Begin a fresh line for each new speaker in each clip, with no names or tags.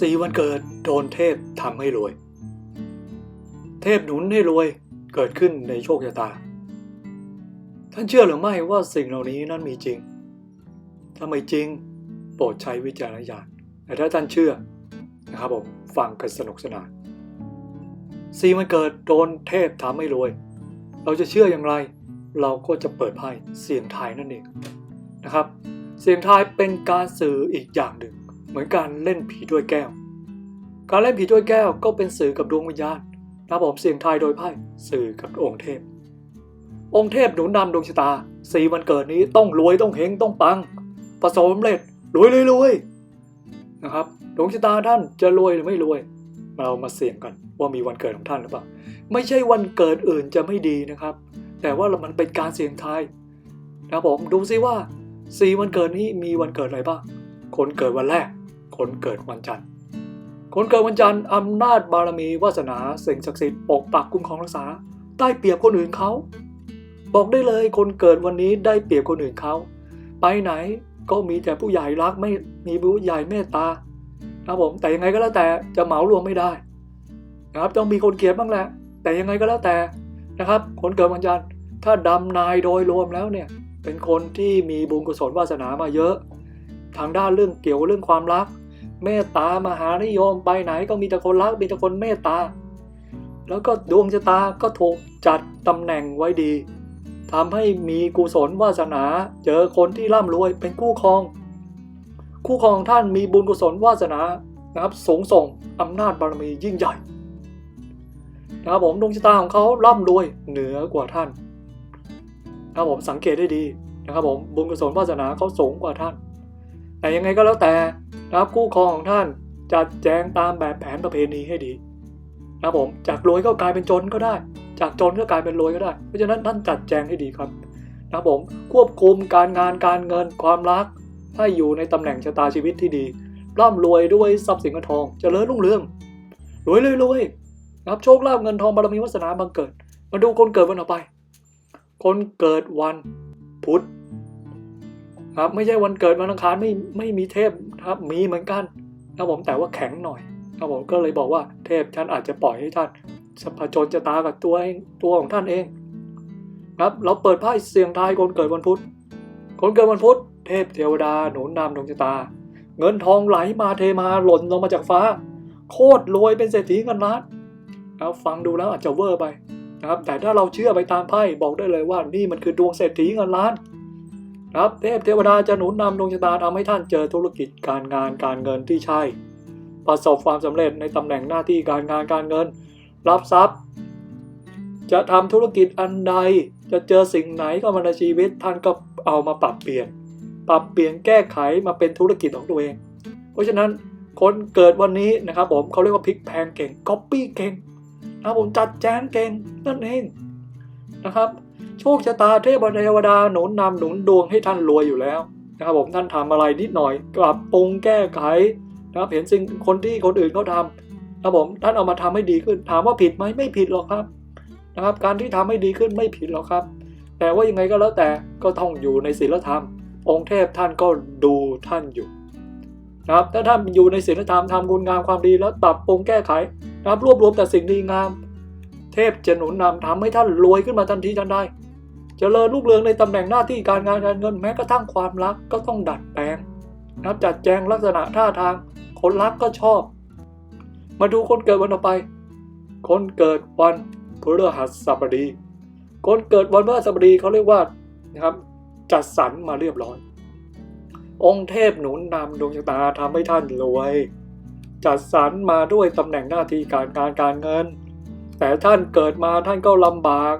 สี่วันเกิดโดนเทพทำให้รวย เทพหนุนให้รวยเกิดขึ้นในโชคชะตา ท่านเชื่อหรือไม่ว่าสิ่งเหล่านี้นั้นมีจริง ถ้าไม่จริงโปรดใช้วิจารณญาณแต่ถ้าท่านเชื่อนะครับผมฟังกันสนุกสนานสี่วันเกิดโดนเทพทำให้รวย เราจะเชื่ออย่างไร เราก็จะเปิดไพ่เสียงทายนั่นเองนะครับ เสียงทายเป็นการสื่ออีกอย่างหนึ่ง เหมือนการเล่นผีด้วยแก้ว การเล่นผีด้วยแก้วก็เป็นสื่อกับดวงวิญญาณนะครับผมเสียงทายโดยไพ่สื่อกับองค์เทพ องค์เทพหนุนนำดวงชะตาสี่วันเกิดนี้ต้องรวยต้องเฮงต้องปัง ประสบความสำเร็จรวยเลยรวยนะครับดวงชะตาท่านจะรวยหรือไม่รวย เรามาเสี่ยงกันว่ามีวันเกิดของท่านหรือเปล่า ไม่ใช่วันเกิดอื่นจะไม่ดีนะครับ แต่ว่ามันเป็นการเสี่ยงทายนะครับผมดูซิว่าสี่วันเกิดนี้มีวันเกิดอะไรบ้างคนเกิดวันแรก คนเกิดวันจันทร์ คนเกิดวันจันทร์อำนาจบารมีวาสนาสิ่งศักดิ์สิทธิ์ปกปักคุ้มครองรักษา ได้เปรียบคนอื่นเขาบอกได้เลยคนเกิดวันนี้ได้เปรียบคนอื่นเขาไปไหนก็มีแต่ผู้ใหญ่รักไม่มีผู้ใหญ่เมตตานะครับผมแต่ยังไงก็แล้วแต่จะเหมารวมไม่ได้นะครับต้องมีคนเกลียดบ้างแหละ แต่ยังไงก็แล้วแต่นะครับ คนเกิดวันจันทร์ถ้าดำนายโดยรวมแล้วเนี่ยเป็นคนที่มีบุญกุศลวาสนามาเยอะ ทางด้านเรื่องเกี่ยวเรื่องความรัก เมตตามหานิยมไปไหนก็มีแต่คนรักมีแต่คนเมตตา แล้วก็ดวงชะตาก็ถูกจัดตำแหน่งไว้ดีทำให้มีกุศลวาสนา เจอคนที่ร่ำรวยเป็นคู่ครอง คู่ครองท่านมีบุญกุศลวาสนานะครับสูงส่งอำนาจบารมียิ่งใหญ่นะครับผมดวงชะตาของเขาร่ำรวยเหนือกว่าท่านนะครับผมสังเกตได้ดีนะครับผมบุญกุศลวาสนาเขาสูงกว่าท่าน แต่ยังไงก็แล้วแต่ นะครับคู่ครองของท่านจัดแจงตามแบบแผนประเพณีให้ดีนะผมจากรวยก็กลายเป็นจนก็ได้ จากจนก็กลายเป็นรวยก็ได้ เพราะฉะนั้นท่านจัดแจงให้ดีครับนะผมควบคุมการงานการเงินความรัก ให้อยู่ในตำแหน่งชะตาชีวิตที่ดีร่ำรวยด้วยทรัพย์สินเงินทองจเจริญรุ่งเรืองรวยเลยรวยนะครับโชคลาภเงินทองบารมีวาสนาบังเกิด มาดูคนเกิดวันต่อไป คนเกิดวันพุธครับไม่ใช่วันเกิดวันอังคารไม่ไม่มีเทพ ครับ มีเหมือนกันนะครับผมแต่ว่าแข็งหน่อยนะครับผมก็เลยบอกว่าเทพท่านอาจจะปล่อยให้ท่านสัพจนจะตากับตัวเองตัวของท่านเอง ครับเราเปิดไพ่เสียงทายคนเกิดวันพุธคนเกิดวันพุธเทพเทวดาหนุนนำดวงชะตา เงินทองไหลมาเทมาหล่นลงมาจากฟ้า โคตรรวยเป็นเศรษฐีเงินล้านครับฟังดูแล้วอาจจะเวอร์ไปนะครับแต่ถ้าเราเชื่อไปตามไพ่บอกได้เลยว่านี่มันคือดวงเศรษฐีเงินล้าน ครับเทพเทวดาจะหนุนนำดวงชะตาทำให้ท่านเจอธุรกิจการงานการเงินที่ใช่ ประสบความสำเร็จในตำแหน่งหน้าที่การงานการเงิน รับทรัพย์ จะทำธุรกิจอันใดจะเจอสิ่งไหนก็มาในชีวิตท่านก็เอามาปรับเปลี่ยน ปรับเปลี่ยนแก้ไขมาเป็นธุรกิจของตัวเอง เพราะฉะนั้นคนเกิดวันนี้นะครับผมเขาเรียกว่าพลิกแพงเก่งก๊อปปี้เก่งนะผมจัดแจงเก่งนั่นเองนะครับ โชคชะตาเทพเทวดาหนุนนำหนุนดวงให้ท่านรวยอยู่แล้วนะครับผมท่านทำอะไรนิดหน่อยปรับปรุงแก้ไขนะครับเห็นสิ่งคนที่คนอื่นเขาทำนะครับผมท่านเอามาทำให้ดีขึ้น ถามว่าผิดไหมไม่ผิดหรอกครับนะครับ การที่ทำให้ดีขึ้นไม่ผิดหรอกครับ แต่ว่ายังไงก็แล้วแต่ก็ต้องอยู่ในศีลธรรม องค์เทพท่านก็ดูท่านอยู่นะครับถ้าท่านอยู่ในศีลธรรมทำคุณงามความดีแล้วปรับปรุงแก้ไขนะครับรวบรวมแต่สิ่งดีงาม เทพจะหนุนนำทำให้ท่านรวยขึ้นมาทันทีทันใด จเจริญรุ่งเรืองในตำแหน่งหน้าที่การงานการเงินแม้กระทั่งความรักก็ต้องดัดแปลงนะครับจัดแจงลักษณะท่าทาง คนรักก็ชอบ มาดูคนเกิดวันต่อไป คนเกิดวันพฤหัสบดี คนเกิดวันพฤหัสบดีเขาเรียกว่านะครับจัดสรรมาเรียบร้อย องค์เทพหนุนนำดวงชะตาทำให้ท่านรวย จัดสรรมาด้วยตำแหน่งหน้าที่การงานการเงิน แต่ท่านเกิดมาท่านก็ลำบาก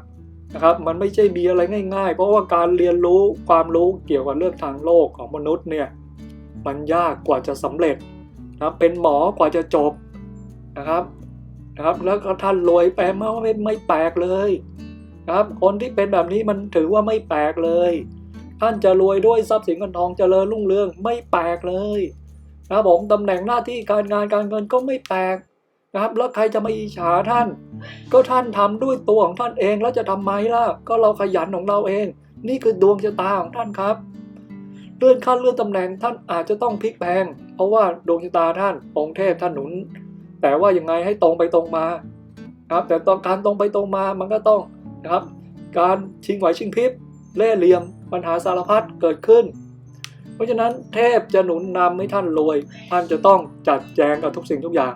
นะครับมันไม่ใช่มีอะไรง่าย ๆ เพราะว่าการเรียนรู้ความรู้เกี่ยวกับเรื่องทางโลกของมนุษย์เนี่ยมันยากกว่าจะสำเร็จนะเป็นหมอกว่าจะจบนะครับนะครับ แล้วท่านรวยแปลมาว่าไม่ไม่แปลกเลยนะครับ คนที่เป็นแบบนี้มันถือว่าไม่แปลกเลย ท่านจะรวยด้วยทรัพย์สินเงินทองเจริญรุ่งเรืองไม่แปลกเลยนะครับผมตำแหน่งหน้าที่การงานการเงินก็ไม่แปลก นะครับ แล้วใครจะมาอิจฉาท่าน ก็ท่านทำด้วยตัวของท่านเองแล้วจะทำไมล่ะ ก็เราขยันของเราเอง นี่คือดวงชะตาของท่านครับเลื่อนขั้นเลื่อนตำแหน่งท่านอาจจะต้องพลิกแพงเพราะว่าดวงชะตาท่านองค์เทพท่านหนุน แต่ว่ายังไงให้ตรงไปตรงมาครับ แต่ตอนการตรงไปตรงมามันก็ต้องนะครับ การชิงไหวชิงพริบเล่เหลี่ยมปัญหาสารพัดเกิดขึ้น เพราะฉะนั้นเทพจะหนุนนำให้ท่านรวย ท่านจะต้องจัดแจงกับทุกสิ่งทุกอย่าง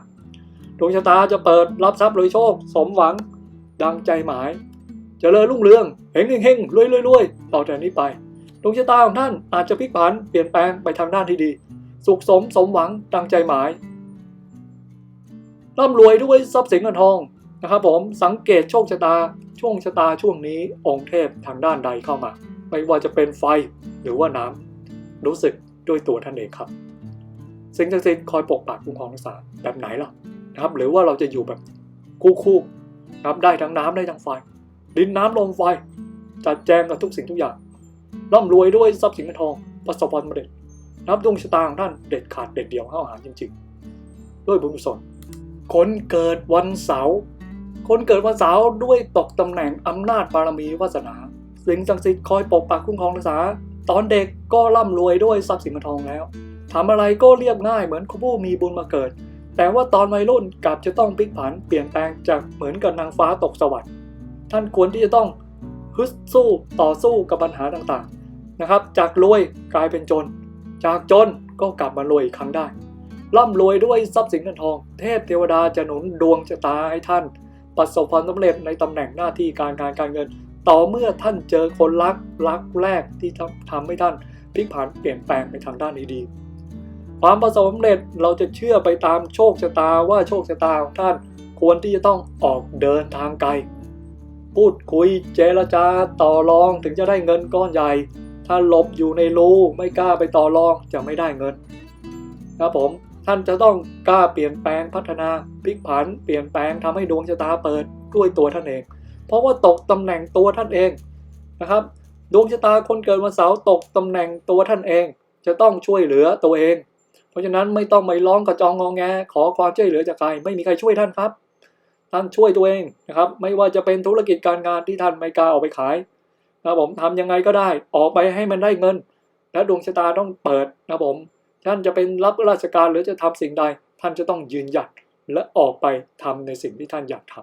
ดวงชะตาจะเปิดรับทรัพย์รวยโชค สมหวัง ดังใจหมายเจริญรุ่งเรืองเฮงเฮงรวยรวยรวยต่อจากนี้ไป ดวงชะตาของท่านอาจจะพลิกผันเปลี่ยนแปลงไปทางด้านที่ดี สุขสมสมหวังดังใจหมายร่ำรวยด้วยทรัพย์สินเงินทองนะครับผมสังเกตโชคชะตาช่วงชะตาช่วงนี้องค์เทพทางด้านใดเข้ามา ไม่ว่าจะเป็นไฟหรือว่าน้ำรู้สึกด้วยตัวท่านเองครับ สิ่งศักดิ์สิทธิ์คอยปกปักคุ้มครองรักษาแบบไหนล่ะ นะครับ หรือว่าเราจะอยู่แบบคู่ๆนะครับได้ทั้งน้ำได้ทั้งไฟ ดินน้ำลมไฟ จัดแจงกับทุกสิ่งทุกอย่างร่ำรวยด้วยทรัพย์สินเงินทองประสบความสำเร็จนับดวงชะตาของท่านเด็ดขาดเด็ดเดี่ยวเข้าหาจริง ๆ ด้วยบุญกุศลคนเกิดวันเสาร์คนเกิดวันเสาร์ด้วยตกตำแหน่งอำนาจบารมีวาสนา สิ่งศักดิ์สิทธิ์คอยปกปักคุ้มครองรักษา ตอนเด็กก็ร่ำรวยด้วยทรัพย์สินเงินทองแล้วทำอะไรก็เรียบง่ายเหมือนผู้มีบุญมาเกิด แต่ว่าตอนวัยรุ่นกลับจะต้องพลิกผันเปลี่ยนแปลงจากเหมือนกับนางฟ้าตกสวรรค์ท่านควรที่จะต้องฮึดสู้ต่อสู้กับปัญหาต่างๆนะครับ จากรวยกลายเป็นจน จากจนก็กลับมารวยอีกครั้งได้ ร่ำรวยด้วยทรัพย์สินเงินทอง เทพเทวดาจะหนุนดวงชะตาให้ท่าน ประสบความสำเร็จในตำแหน่งหน้าที่การงานการเงิน ต่อเมื่อท่านเจอคนรักรักแรกที่ทำให้ท่านพลิกผันเปลี่ยนแปลงไปทางด้านดีๆ ความประสบสำเร็จเราจะเชื่อไปตามโชคชะตาว่าโชคชะตาของท่านควรที่จะต้องออกเดินทางไกล พูดคุยเจรจาต่อรองถึงจะได้เงินก้อนใหญ่ ถ้าหลบอยู่ในรูไม่กล้าไปต่อรองจะไม่ได้เงินนะครับผมท่านจะต้องกล้าเปลี่ยนแปลงพัฒนาพลิกผัน เปลี่ยนแปลงทำให้ดวงชะตาเปิดด้วยตัวท่านเอง เพราะว่าตกตำแหน่งตัวท่านเองนะครับ ดวงชะตาคนเกิดวันเสาร์ตกตำแหน่งตัวท่านเอง จะต้องช่วยเหลือตัวเอง เพราะฉะนั้นไม่ต้องไปร้องกระจองงองแง ขอความช่วยเหลือจากใคร ไม่มีใครช่วยท่านครับ ท่านช่วยตัวเองนะครับ ไม่ว่าจะเป็นธุรกิจการงานที่ท่านไม่กล้าออกไปขายนะผมทำยังไงก็ได้ออกไปให้มันได้เงิน และดวงชะตาต้องเปิดนะผม ท่านจะเป็นรับราชการหรือจะทำสิ่งใด ท่านจะต้องยืนหยัดและออกไปทำในสิ่งที่ท่านอยากท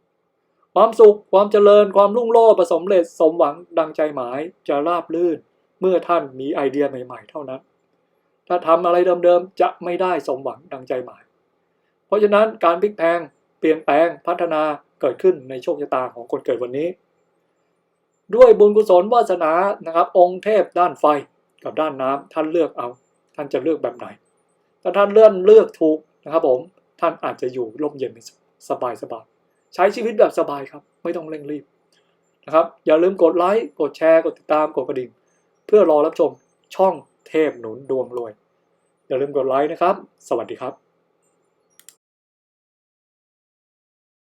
ำความสุขความเจริญความรุ่งโรจน์ประสมเร็จสมหวังดังใจหมายจะราบลื่น เมื่อท่านมีไอเดียใหม่ ๆ เท่านั้น ถ้าทำอะไรเดิมๆจะไม่ได้สมหวังดังใจหมาย เพราะฉะนั้นการพลิกแพงเปลี่ยนแปลงพัฒนาเกิดขึ้นในโชคชะตาของคนเกิดวันนี้ ด้วยบุญกุศลวาสนานะครับ องค์เทพด้านไฟกับด้านน้ำท่านเลือกเอา ท่านจะเลือกแบบไหนถ้าท่านเลื่อนเลือกถูกนะครับผมท่านอาจจะอยู่ร่มเย็นสบายสบายใช้ชีวิตแบบสบายครับ ไม่ต้องเร่งรีบนะครับอย่าลืมกดไลค์กดแชร์กดติดตามกดกระดิ่งเพื่อรอรับชมช่อง เทพหนุนดวงรวย อย่าลืมกดไลค์นะครับ สวัสดีครับ